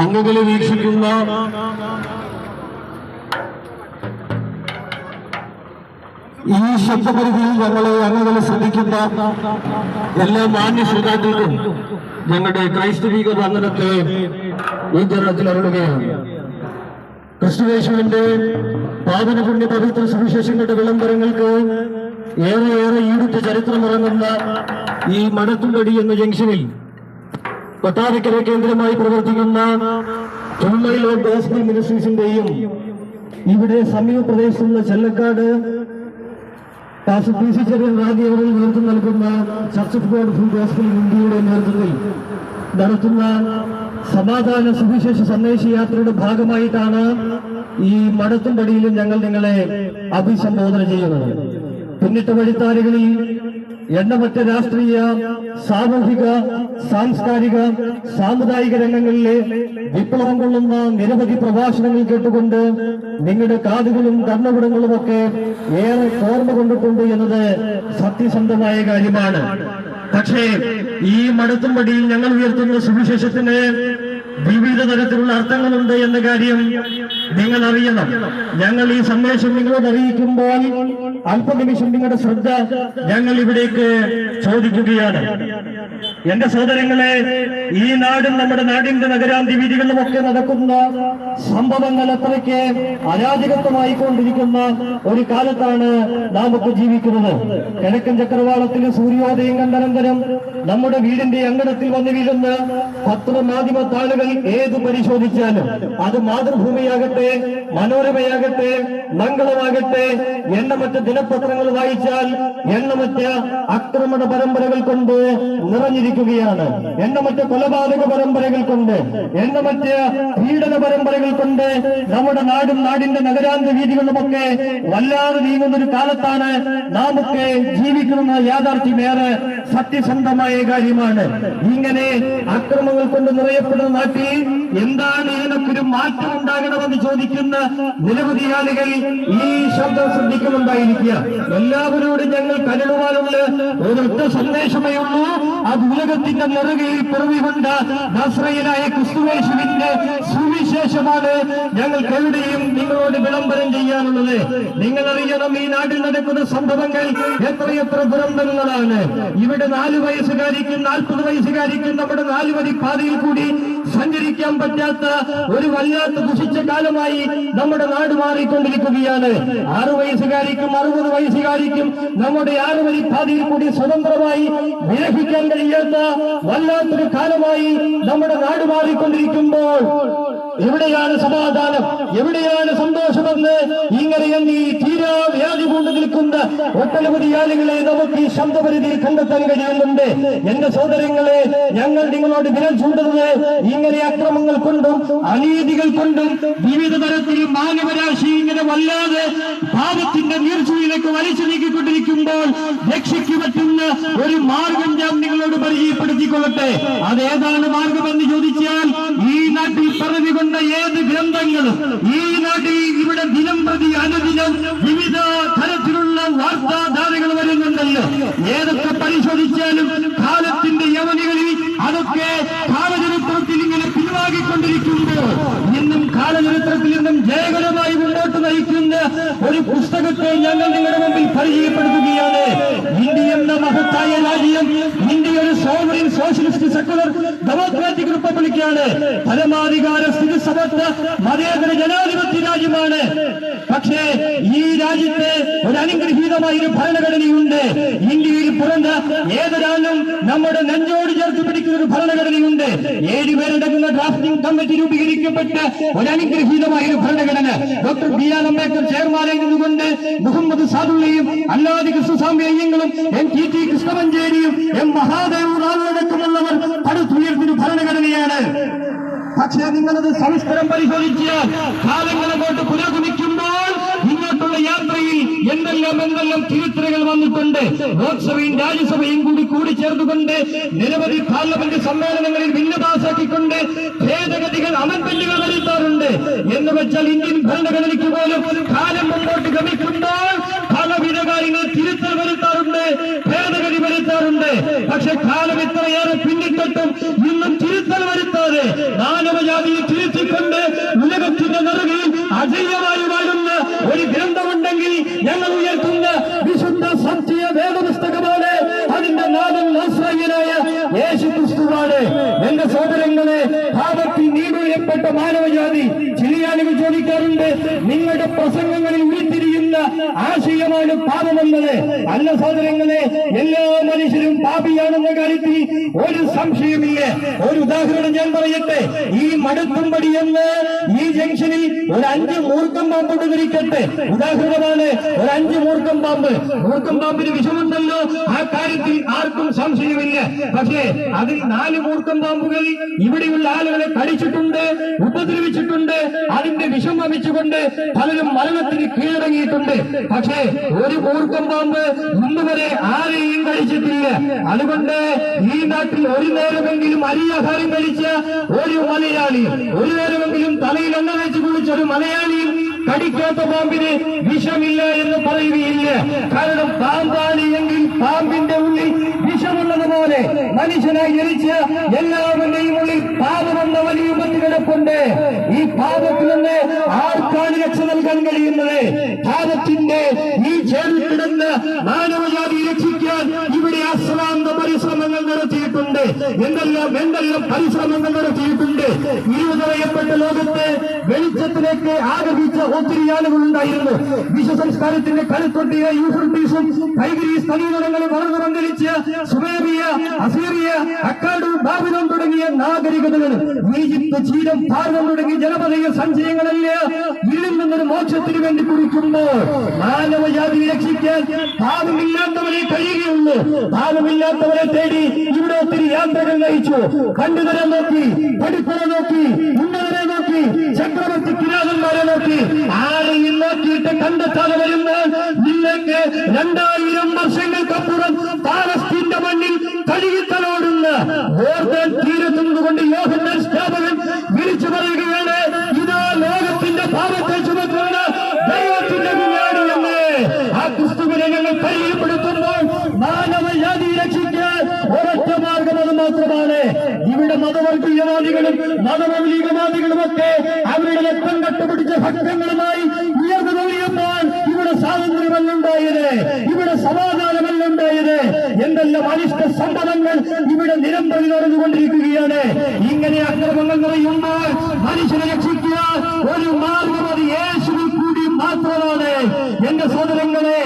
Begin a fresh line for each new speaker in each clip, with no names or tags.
അംഗങ്ങളെ വീക്ഷിക്കുന്ന ഈ ശബ്ദപരിധിയിൽ ഞങ്ങളെ അംഗങ്ങളെ ശ്രദ്ധിക്കുന്ന എല്ലാ മാന്യ ശ്രോതാക്കൾക്കും ഞങ്ങളുടെ ക്രൈസ്തവിക വന്ദനത്തെ ഈ ജനത്തിൽ അരുളുകയാണ്. ക്രിസ്തുവേശുവിന്റെ പാവന പുണ്യ പവിത്ര സുവിശേഷങ്ങളുടെ വിളംബരങ്ങൾക്ക് ഏറെ ഏറെ ഈടുത്ത ചരിത്രമിറങ്ങുന്ന ഈ മടത്തുംപടി എന്ന ജംഗ്ഷനിൽ കൊട്ടാരക്കര കേന്ദ്രമായി പ്രവർത്തിക്കുന്ന മിനിസ്ട്രീസിന്റെയും ഇവിടെ സമീപ പ്രദേശത്തുള്ള ചെല്ലക്കാട് അവരിൽ നേതൃത്വം നൽകുന്ന ചർച്ച് ഓഫ് ഇന്ത്യയുടെ നേതൃത്വത്തിൽ നടത്തുന്ന സമാധാന സുവിശേഷ സന്ദേശ യാത്രയുടെ ഭാഗമായിട്ടാണ് ഈ മടത്തുംപടിയിലും ഞങ്ങൾ നിങ്ങളെ അഭിസംബോധന ചെയ്യുന്നത്. പിന്നിട്ട വഴിത്താരകളിൽ എണ്ണമറ്റ രാഷ്ട്രീയ സാമൂഹിക സാംസ്കാരിക സാമുദായിക രംഗങ്ങളിലെ വിപ്ലവം കൊള്ളുന്ന നിരവധി പ്രഭാഷണങ്ങൾ കേട്ടുകൊണ്ട് നിങ്ങളുടെ കാതുകളും കർണപുടങ്ങളും ഒക്കെ ഏറെ ഓർമ്മ കൊണ്ടിട്ടുണ്ട് എന്നത് സത്യസന്ധമായ കാര്യമാണ്. പക്ഷേ ഈ മടത്തുംപടിയിൽ ഞങ്ങൾ ഉയർത്തുന്ന സുവിശേഷത്തിന് വിവിധ തരത്തിലുള്ള അർത്ഥങ്ങളുണ്ട് എന്ന കാര്യം നിങ്ങൾ അറിയണം ഞങ്ങൾ ഈ സന്ദേശം നിങ്ങളോട് അറിയിക്കുമ്പോൾ അല്പനിമിഷം നിങ്ങളുടെ ശ്രദ്ധ ഞങ്ങൾ ഇവിടേക്ക് ചോദിക്കുകയാണ്. എന്റെ സഹോദരങ്ങളെ ഈ നാടും നമ്മുടെ നാടിന്റെ നഗരാന്തി വീതികളിലും ഒക്കെ നടക്കുന്ന സംഭവങ്ങൾ അത്രയ്ക്ക് അരാജകത്വമായി കൊണ്ടിരിക്കുന്ന ഒരു കാലത്താണ് നാം ഒക്കെ ജീവിക്കുന്നത്. കിഴക്കൻ ചക്രവാളത്തിലെ സൂര്യോദയം കണ്ടനന്തരം നമ്മുടെ വീടിന്റെ അങ്കണത്തിൽ വന്നു വീഴുന്ന പത്രമാധ്യമ താളുകൾ ഏത് പരിശോധിച്ചാലും അത് മാതൃഭൂമിയാകട്ടെ മനോരമയാകട്ടെ മംഗളമാകട്ടെ എണ്ണമറ്റ ദിനപത്രങ്ങൾ വായിച്ചാൽ എണ്ണമറ്റ ആക്രമണ പരമ്പരകൾ കൊണ്ട് നിറഞ്ഞിരിക്കുകയാണ് എണ്ണമറ്റ കൊലപാതക പരമ്പരകൾ കൊണ്ട് എണ്ണമറ്റ പീഡന പരമ്പരകൾ കൊണ്ട് നമ്മുടെ നാടും നാടിന്റെ നഗരാന്ത വീതികളുമൊക്കെ വല്ലാതെ നീങ്ങുന്ന ഒരു കാലത്താണ് നാം ഒക്കെ ജീവിക്കുന്ന യാഥാർത്ഥ്യമേറെ സത്യസന്ധമായ കാര്യമാണ്. ഇങ്ങനെ അക്രമങ്ങൾ കൊണ്ട് നിറയപ്പെടുന്ന നാട്ടിൽ എന്താണ് ഇതിനൊക്കെ മാറ്റം ഉണ്ടാകണമെന്ന് ചോദിക്കുന്ന നിരവധി ആളുകൾ ഈ ശബ്ദം ശ്രദ്ധിക്കുന്നുണ്ടായിരിക്കുക. എല്ലാവരോടും ഞങ്ങൾ കരുളുവാനുള്ള ഒരൊറ്റ സന്ദേശമേ ഉള്ളൂ. അത് ഉലകത്തിന്റെ നെറുകയിൽ പിറവികൊണ്ട നസ്രയിലായ ക്രിസ്തുവേശുവിന്റെ സുവിശേഷമാണ് ഞങ്ങൾക്ക് എവിടെയും നിങ്ങളോട് വിളംബരം ചെയ്യാനുള്ളത്. നിങ്ങൾ അറിയണം ഈ നാട്ടിൽ നടക്കുന്ന സംഭവങ്ങൾ എത്രയെത്ര ദുരന്തങ്ങളാണ്. ഇവിടെ നാലു വയസ്സുകാരിക്കും നാൽപ്പത് വയസ്സുകാരിക്കും നമ്മുടെ നാലുവരി പാതയിൽ കൂടി സഞ്ചരിക്കാൻ പറ്റാത്ത ഒരു വല്ലാത്ത ദുഷിച്ച കാലമായി നമ്മുടെ നാട് മാറിക്കൊണ്ടിരിക്കുകയാണ്. ആറു വയസ്സുകാരിക്കും അറുപത് വയസ്സുകാരിക്കും നമ്മുടെ ആറ് വരി പാതയിൽ കൂടി സ്വതന്ത്രമായി വിരഹിക്കാൻ കഴിയാത്ത വല്ലാത്തൊരു കാലമായി നമ്മുടെ നാട് മാറിക്കൊണ്ടിരിക്കുമ്പോൾ എവിടെയാണ് സമാധാനം? എവിടെയാണ് സന്തോഷമെന്ന് ഇങ്ങനെ എന്നീ തീരാ വ്യാധി കൊണ്ട് നിൽക്കുന്ന ഒട്ടനവധി ആളുകളെ നമുക്ക് ഈ ശബ്ദപരിധിയിൽ കണ്ടെത്താൻ കഴിയുന്നുണ്ട്. എന്റെ സഹോദരങ്ങളെ ഞങ്ങൾ നിങ്ങളോട് വിരൽ ചൂണ്ടുന്നത് ഇങ്ങനെ അക്രമങ്ങൾ കൊണ്ടും അനീതികൾ കൊണ്ടും വിവിധ തരത്തിൽ മാനവരാശി ഇങ്ങനെ വല്ലാതെ പാപത്തിന്റെ നീർച്ചയിലേക്ക് വലിച്ചു നീക്കിക്കൊണ്ടിരിക്കുമ്പോൾ രക്ഷയ്ക്ക് പറ്റുന്ന ഒരു മാർഗം ഞാൻ നിങ്ങളോട് പരിചയപ്പെടുത്തിക്കൊള്ളട്ടെ. അതേതാണ് മാർഗമെന്ന് ചോദിച്ചാൽ ഈ നാട്ടിൽ പറഞ്ഞുകൊണ്ട ഏത് ഗ്രന്ഥങ്ങളും ഈ നാട്ടിൽ ഇവിടെ ദിനം പ്രതി അനുദിനം വിവിധ തരത്തിലുള്ള വാർത്താധാരകൾ വരുന്നുണ്ടല്ലോ. ഏതൊക്കെ പരിശോധിച്ചാലും കാലത്തിന്റെ യവനികളിൽ അതൊക്കെ കാലചരിത്രത്തിൽ ഇങ്ങനെ പിൻവാങ്ങിക്കൊണ്ടിരിക്കുമ്പോൾ ഇന്നും കാലചരിത്രത്തിൽ നിന്നും ജയകരമായി മുന്നോട്ട് നയിക്കുന്ന ഒരു പുസ്തകത്തെ ഞങ്ങൾ നിങ്ങളുടെ മുമ്പിൽ പരിചയപ്പെടുത്തുകയാണ്. ഇന്ത്യ എന്ന മഹത്തായ രാജ്യം ഇന്ത്യ ഒരു സോവറിൻ സോഷ്യലിസ്റ്റ് സെക്കുലർ പരമാധികാര സ്ഥിതി സമത്വ മതേതര ജനാധിപത്യ രാജ്യമാണ്. പക്ഷേ ഈ രാജ്യത്ത് ഒരു അനുഗ്രഹീതമായ ഒരു ഭരണഘടനയുണ്ട്. ഇന്ത്യയിൽ പുറന്ത ഏതൊരാളും നമ്മുടെ നെഞ്ചോട് ചേർത്ത് പിടിക്കുന്ന ഒരു ഭരണഘടനയുണ്ട്. ഏഴുപേരടങ്ങുന്ന ഡ്രാഫ്റ്റിംഗ് കമ്മിറ്റി രൂപീകരിക്കപ്പെട്ട ഒരു അനുഗ്രഹീതമായ ഒരു ഭരണഘടന. ഡോക്ടർ ബി ആർ അംബേദ്കർ ചെയർമാനായി നിന്നുകൊണ്ട് മുഹമ്മദ് സാദുള്ളയും അല്ലാതെ കൃഷ്ണസ്വാമി അയ്യങ്ങളും എം ടി ടി കൃഷ്ണമഞ്ചേരിയും എം മഹാദേവ് റാവുടക്കമുള്ളവർ പടുത്തുയർത്തിയൊരു ഭരണഘടനയാണ്. പക്ഷേ നിങ്ങളത് സവിസ്തരം പരിശോധിച്ചാൽ കാലങ്ങളെ അങ്ങോട്ട് പുരോഗമിക്കുമ്പോൾ എന്തെല്ലാം എന്തെല്ലാം തിരുത്തലുകൾ വന്നിട്ടുണ്ട്? ലോക്സഭയും രാജ്യസഭയും കൂടി കൂടി ചേർത്തുകൊണ്ട് നിരവധി പാർലമെന്റ് സമ്മേളനങ്ങളിൽ ബില്ല് പാസാക്കിക്കൊണ്ട് ഭേദഗതികൾ അമൻമെന്റുകൾ വരുത്താറുണ്ട്. എന്ന് വെച്ചാൽ ഇന്ത്യൻ ഭരണഘടനയ്ക്ക് പോലും കാലം മുമ്പോട്ട് ഗമിക്കുമ്പോൾ പലവിധ കാര്യങ്ങൾ തിരുത്തൽ വരുത്താറുണ്ട് ഭേദഗതി വരുത്താറുണ്ട്. പക്ഷെ കാലം ഇത്രയേറെ പിന്നിട്ടിട്ടും ഇന്നും തിരുത്തൽ വരുത്താതെ മാനവജാതിയെ തിരുത്തിക്കൊണ്ട് ഉലകത്തിന്റെ നിറകിൽ അജയ്യമായി വാഴുന്ന ഒരു ഗ്രന്ഥമുണ്ടെങ്കിൽ ഞങ്ങൾ ഉയർത്തുന്ന വിശുദ്ധ സത്യ വേദപുസ്തകമാണ് അതിന്റെ നാമം നാശ്രയനായ യേശു ക്രിസ്തുവാണ് എന്റെ സഹോദരങ്ങളെ ഭാവത്തിൽ നീടുയപ്പെട്ട മാനവജാതി ചിലിയാനുകൾ ചോദിക്കാറുണ്ട്. നിങ്ങളുടെ പ്രസംഗങ്ങളിൽ ഉരുത്തിരിയുന്ന ആശയമാണ് പാപമെന്നത് അല്ല സഹോദരങ്ങളെ എല്ലാ മനുഷ്യരും പാപിയാണെന്ന കാര്യത്തിൽ ഒരു സംശയമില്ല ഒരു ഉദാഹരണം ഞാൻ പറയട്ടെ. ഈ മടുത്തുംപടി എന്ന് ഈ ജംഗ്ഷനിൽ ഒരു അഞ്ച് മൂർക്കം പാമ്പ് ധരിക്കട്ടെ ഉദാഹരണമാണ് ഒരു അഞ്ച് മൂർക്കം പാമ്പ്. മൂർക്കം പാമ്പിന് വിഷമുണ്ടല്ലോ ആ കാര്യത്തിൽ ആർക്കും സംശയമില്ല പക്ഷേ അതിൽ നാല് മൂർക്കം പാമ്പുകൾ ഇവിടെയുള്ള ആളുകളെ കടിച്ചിട്ടുണ്ട് ഉപദ്രവിച്ചിട്ടുണ്ട് അതിന്റെ വിഷം വമിച്ചുകൊണ്ട് പലരും മരണത്തിന് കീഴടങ്ങിയിട്ടുണ്ട്. പക്ഷേ ഒരു കൂർക്കും പാമ്പ് ഇന്ന് വരെ ആരെയും കഴിച്ചിട്ടില്ല. അതുകൊണ്ട് ഈ നാട്ടിൽ ഒരു നേരമെങ്കിലും അരിയാഹാരം കഴിച്ച ഒരു മലയാളി ഒരു നേരമെങ്കിലും തലയിൽ എണ്ണ വെച്ച് കുളിച്ച ഒരു മലയാളിയും കടിക്കാത്ത പാമ്പിന് വിഷമില്ല എന്ന് പറയുകയില്ല. കാരണം പാമ്പാണ് എങ്കിൽ പാമ്പിന്റെ ഉള്ളിൽ വിഷമുള്ളതുപോലെ മനുഷ്യനായി ജനിച്ച എല്ലാവരുടെയും ഉള്ളിൽ പാപമെന്ന വലിയ ഉപത്തി കിടപ്പുണ്ട്. ഈ പാപത്തിൽ നിന്ന് ആർക്കാണ് രക്ഷ നൽകാൻ കഴിയുന്നത്? പാപത്തിന്റെ ഈ ചേർന്ന് കിടന്ന് മാനവജാതി രക്ഷിക്കാൻ എന്തെല്ലാം എന്തെല്ലാം പരിശ്രമങ്ങൾ നടത്തിയിട്ടുണ്ട് ഇരുപതറിയപ്പെട്ട ലോകത്തെ വെളിച്ചത്തിലേക്ക് ആഗ്രഹിച്ച ഒത്തിരി ആളുകൾ ഉണ്ടായിരുന്നു. വിശ്വസംസ്കാരത്തിന്റെ കരുത്തൊട്ടിയ യൂഫ്രട്ടീസും നദീതടങ്ങളിൽ വളർന്നു പന്തലിച്ച സുമേറിയ അസീറിയ അക്കാഡു ബാബിലോൺ തുടങ്ങിയ നാഗരികതകൾ. ഈജിപ്ത് ചീരം ഭാരതം തുടങ്ങിയ ജനപദീയ സഞ്ചയങ്ങളല്ല നിന്നൊരു മോക്ഷത്തിന് വേണ്ടി കുറിക്കുമ്പോൾ മാനവജാതി രക്ഷിക്കാൻ പാപമില്ലാത്തവരെ കഴിയുകയുള്ളൂ. പാപമില്ലാത്തവരെ തേടി ഇവിടെ ഒത്തിരി യാത്രകൾ നയിച്ചു. കണ്ടുതരെ നോക്കി പഠിപ്പനെ നോക്കി ഉന്നതരെ നോക്കി ചക്രവർത്തി കിരാതന്മാരെ നോക്കി. ആരെയും നോക്കിയിട്ട് കണ്ടെത്താതെ വരുമ്പോൾ നിങ്ങൾക്ക് രണ്ടായിരം വർഷങ്ങൾക്കപ്പുറം മതവർഗീയവാദികളും മതമൗലികവാദികളും ഒക്കെ അവരുടെ രക്തം കട്ടുപിടിച്ച ഭക്തങ്ങളുമായി ഉയർന്നു തോന്നിയപ്പോൾ ഇവിടെ സ്വാതന്ത്ര്യമല്ല ഉണ്ടായത് ഇവിടെ സമാധാനമല്ല ഉണ്ടായത് എന്തെല്ലാം അനിഷ്ട സംഭവങ്ങൾ ഇവിടെ നിരന്തരം നടന്നുകൊണ്ടിരിക്കുകയാണ്. ഇങ്ങനെ അക്രമങ്ങൾ നിറയുമ്പോൾ മനുഷ്യനെ രക്ഷിക്കുക ഒരു മാർഗം അത് യേശുവിൽ കൂടി മാത്രമാണ്. എന്റെ സഹോദരങ്ങളെ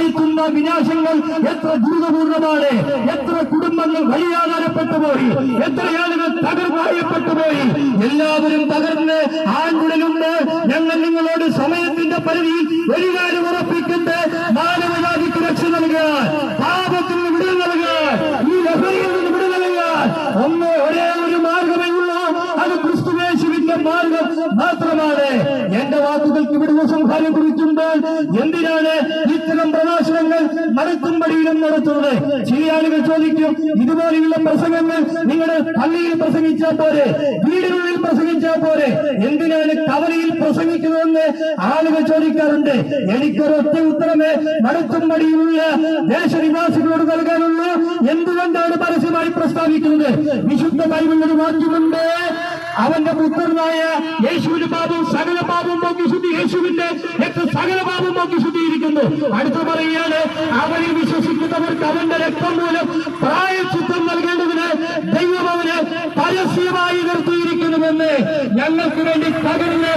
വരുത്തുന്ന വിനാശങ്ങൾ എത്ര ദുരിതപൂർണമാണ് എത്ര കുടുംബങ്ങൾ വഴിയാധാരപ്പെട്ടു പോയി എത്ര ആളുകൾ തകർവായപ്പെട്ടു പോയി. എല്ലാവരും തകർന്ന് ആൺകുടലുണ്ട് ഞങ്ങൾ നിങ്ങളോട് സമയത്തിന്റെ പരിധിയിൽ ഒരു കാര്യം ഉറപ്പിക്കുന്നത് മാനവജാതിക്ക് രക്ഷ നൽകുക പാപത്തിന് വിടുതൽ നൽകുക ഈ ലഹരിയിൽ നിന്ന് വിടുതൽ നൽകുക. ഒന്ന് മാർഗം മാത്രമാണ്. എന്റെ വാക്കുകൾക്ക് ഇവിടെ സംഹാരം കുറിക്കുമ്പോൾ എന്തിനാണ് ഇത്തരം പ്രഭാഷണങ്ങൾ മരത്തുംപടിയിലും നടത്തുന്നത്? ചില ചോദിക്കും ഇതുപോലെയുള്ള പ്രസംഗങ്ങൾ നിങ്ങൾ പള്ളിയിൽ പ്രസംഗിച്ചാൽ പോരെ? വീടിനുള്ളിൽ പ്രസംഗിച്ചാൽ പോരെ? എന്തിനാണ് കവലയിൽ പ്രസംഗിക്കുന്നതെന്ന് ആളുകൾ ചോദിക്കാറുണ്ട്. എനിക്കൊരൊറ്റ ഉത്തരമേ മരത്തുംപടിയിലുള്ള ദേശനിവാസികളോട് നൽകാനുള്ളൂ. എന്തുകൊണ്ടാണ് പരസ്യമായി പ്രസ്താവിക്കുന്നത്? വിശുദ്ധ ബൈബിളിൽ ഒരു വാക്യമുണ്ട് അവന്റെ പുത്രനായ യേശുവിന്റെ പാപം സകല പാപം നോക്കി ശുദ്ധി യേശുവിന്റെ രക്തം സകല പാപം നോക്കി ശുദ്ധീകരിക്കുന്നു അടുത്ത് പറയുകയാണ് അവനിൽ വിശ്വസിക്കുന്നവർക്ക് അവന്റെ രക്തം മൂലം പ്രായച്ചിത്തം നൽകേണ്ടതിന് ദൈവം അവന് പരസ്യമായി നിർത്തിയിരിക്കുന്നുവെന്ന് ഞങ്ങൾക്ക് വേണ്ടി തകർന്ന്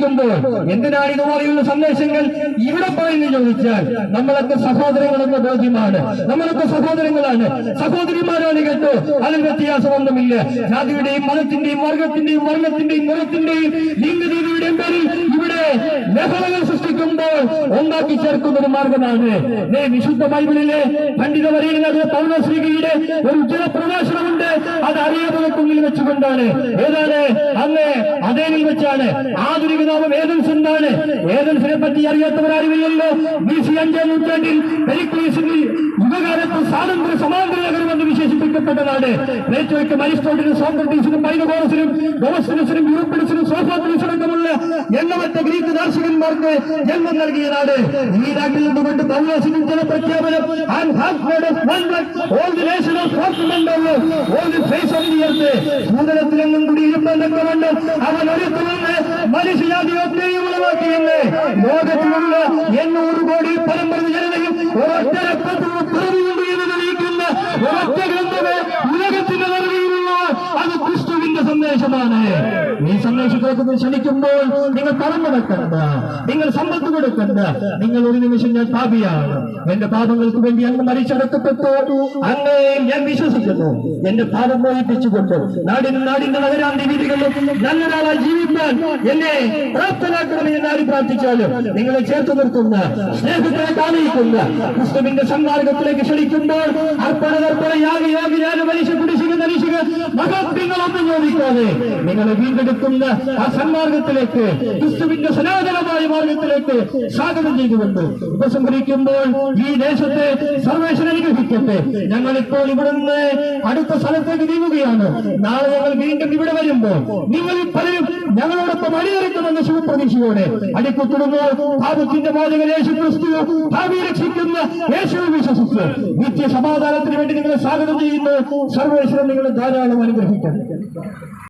ഉപസംഹരിക്കുമ്പോൾ എന്തിനാണ് ഇതുപോലെയുള്ള സന്ദേശങ്ങൾ ഇവിടെ പറയുന്നു ചോദിച്ചാൽ നമ്മളൊക്കെ സഹോദരങ്ങളെന്ന ബോധ്യമാണ്. നമ്മളൊക്കെ സഹോദരങ്ങളാണ്. സഹോദരിമാരാണ് കേട്ടോ. അതിൽ വ്യത്യാസമൊന്നുമില്ല. ജാതിയുടെയും മതത്തിന്റെയും വർഗത്തിന്റെയും വർണത്തിന്റെയും നിറത്തിന്റെയും ലിംഗരീതിയുടെയും പേരിൽ ഇവിടെ ലഹളകൾ സൃഷ്ടിക്കുമ്പോൾ ഉണ്ടാക്കി ചേർക്കുന്ന ഒരു മാർഗമാണ് വിശുദ്ധ ബൈബിളിലെ പണ്ഡിത നടന്ന പൗരശ്രീകയുടെ ഒരു ഉജ്ജ്വല പ്രഭാഷണമുണ്ട് അത് വെച്ചുകൊണ്ടാണ്. ഏതാണ്? അന്ന് അതേനിൽ വെച്ചാണ്. ആധുനിക നാമം ഏതൻസ് എന്താണ്? ഏതൻസിനെ പറ്റി അറിയാത്തവരാരുമില്ലല്ലോ. ബി സി അഞ്ചാം നൂറ്റാണ്ടിൽ യുഗകാലത്ത് സ്വാതന്ത്ര്യ സമാന്തര നഗരമെന്ന് വിശേഷിപ്പിക്കപ്പെട്ടതാണ് പ്ലേറ്റോയ്ക്കും അരിസ്റ്റോട്ടിനും സോക്രട്ടീസിനും പൈതഗോറസിനും ഗോവസ്റ്റിനസിനും യൂറോപ്പിനസിനും സോഫോക്ലീസ് അടക്കമുള്ള എണ്ണമറ്റ ഗ്രീക്ക് ദാർശനികന്മാർക്ക് ജന്മം നൽകിയ നാട് ഈ നാട്ടിൽ നിന്നുകൊണ്ട് പൗലോസിനും ചില പ്രഖ്യാപനം and has made us one blood, all the nations of Scotland all the face of the earth ഭൂതലത്തിലെങ്ങും കുടിയിരുന്നതൊക്കെ കൊണ്ട് അവൻ ഒരുത്തുനിന്ന് മനുഷ്യജാതിയൊക്കെയും ഉളവാക്കിയെന്ന് ലോകത്തിലുള്ള എണ്ണൂറ് കോടി പരമ്പര ജനതയും ഒരൊറ്റ രക്തത്തിൽ പിറവിയുണ്ട് എന്ന് തെളിയിക്കുന്ന ഗ്രന്ഥമേ ഉലകത്തിന്റെ നൽകിയിലുള്ളവർ അത് ക്രിസ്തുവിന്റെ സന്ദേശമാണ്. ഈ സന്ദേശത്തേക്ക് ക്ഷണിക്കുമ്പോൾ നിങ്ങൾ വെക്കണ്ട നിങ്ങൾ സമ്പത്ത് കൊടുക്കണ്ട. നിങ്ങൾ ഒരു നിമിഷം ഞാൻ പാപിയാണ്. എന്റെ പാപങ്ങൾക്ക് വേണ്ടി അങ്ങ് മരിച്ചടക്കപ്പെട്ടു. അങ്ങേ ഞാൻ വിശ്വസിക്കുന്നു. എന്റെ പാപം മോഹിപ്പിച്ചുകൊണ്ട് നാടിനും നാടിന്റെ നഗരാന്തി വീതികളിലും നല്ലൊരാളായി ജീവിക്കാൻ എന്നെ പ്രാപ്തനാക്കണമെന്ന് ഞാൻ ആര് പ്രാർത്ഥിച്ചാലും നിങ്ങളെ ചേർത്ത് നിർത്തുന്ന സ്നേഹത്തെ കാണിക്കുന്ന ക്രിസ്തുവിന്റെ സന്മാർഗത്തിലേക്ക് ക്ഷണിക്കുമ്പോൾ അർപ്പണ തർപ്പണ യാഗ യാഗ യാഗ മനുഷ്യ കുടിശ്ശിക മനുഷ്യ മഹത്വങ്ങളൊന്നും ചോദിക്കാതെ നിങ്ങളെ വീണ്ടെടുക്കുന്ന ആ സന്മാർഗത്തിലേക്ക് ക്രിസ്തുവിന്റെ സനാതനമായ മാർഗത്തിലേക്ക് സ്വാഗതം ചെയ്തുകൊണ്ട് ഉപസംഹരിക്കുമ്പോൾ ഈ ദേശത്തെ സർവേശ്വരൻ അനുഗ്രഹിക്കട്ടെ. ഞങ്ങൾ ഇപ്പോൾ ഇവിടുന്ന് അടുത്ത സ്ഥലത്തേക്ക് നീങ്ങുകയാണ്. നാളെ ഞങ്ങൾ വീണ്ടും ഇവിടെ വരുമ്പോൾ നിങ്ങൾ പലരും ഞങ്ങളോടൊപ്പം അണിയറിക്കുമെന്ന ശുഭപ്രതീക്ഷയോടെ അടിക്കുത്തിടുമ്പോൾ ഭാവത്തിന്റെ മോചകൻ യേശു ക്രിസ്തു ഭാവി രക്ഷിക്കുന്ന യേശു വിശ്വസിച്ച് നിത്യ സമാധാനത്തിന് വേണ്ടി നിങ്ങളെ സ്വാഗതം ചെയ്യുന്നു. സർവേശ്വരൻ നിങ്ങളെ ധാരാളം അനുഗ്രഹിക്കട്ടെ.